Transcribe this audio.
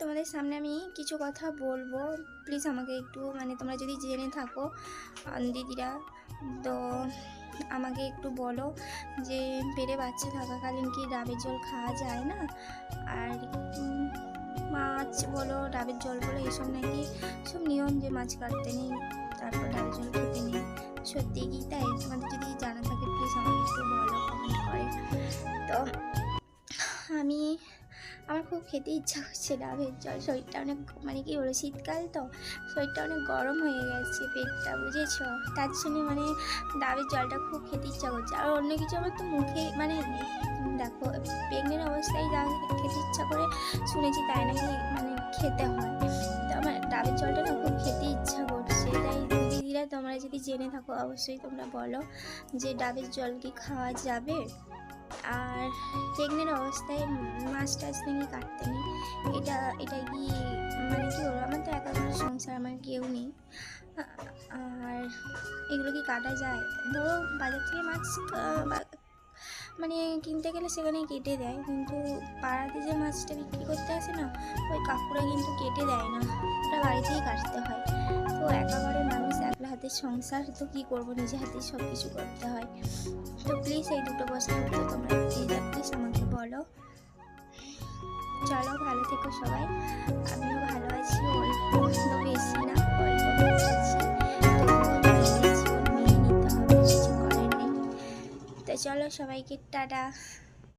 তোমাদের সামনে আমি কিছু কথা বলব। প্লিজ আমাকে একটু মানে তোমরা যদি জেনে থাকো দিদিরা, তো আমাকে একটু বলো যে পেটে বাচ্চা থাকাকালীন কি ডাবের জল খাওয়া যায় না? আর মাছ বলো, ডাবের জল বলো, এইসব নাকি সব নিয়ম যে মাছ কাটতে নেই, তারপর ডাবের জল খেতে নেই। সত্যি কি তাই? তোমাদের যদি জানা থাকে প্লিজ আমাকে একটু বলো কমেন্ট করে। তো আমি আমার খুব খেতে ইচ্ছা করছে ডাবের জল। শরীরটা অনেক মানে কি বলো শীতকাল তো, শরীরটা অনেক গরম হয়ে গেছে পেটটা, বুঝেছ? তার জন্য মানে ডাবের জলটা খুব খেতে ইচ্ছা করছে। আর অন্য কিছু আমার তো মুখে মানে দেখো প্রেগনেন্ট অবস্থায় যা খেতে ইচ্ছা করে শুনেছি তাই নাকি মানে খেতে হয়। তো আমার ডাবের জলটা না খুব খেতে ইচ্ছা করছে। তাই দিদিরা তোমরা যদি জেনে থাকো, অবশ্যই তোমরা বলো যে ডাবের জল কি খাওয়া যাবে? আর প্রেগনেন্ট অবস্থায় মাছ টাছ নাকি কাটতে নেই, এটা এটা কি মানে কি বলব, আমার তো একা কোনো সংসার আমার কেউ নেই। আর এগুলো কি কাটা যায়? ধরো বাজার থেকে মাছ মানে কিনতে গেলে সেখানে কেটে দেয়, কিন্তু পাড়াতে যে মাছটা বিক্রি করতে আসে না, ওই কাকুরা কিন্তু কেটে দেয় না, ওটা বাড়িতেই কাটতে হয়। তো একা হাতে সংসার তো কী করব? নিজে হাতে সব কিছু করতে হয়। তো প্লিজ এই দুটো বস্তা উত্তর তোমরা প্লিজ আমাকে বলো। চলো, ভালো থেকো সবাই। আমিও ভালো আছি, অল্প বেশি না তো চলো সবাইকে, টাটা।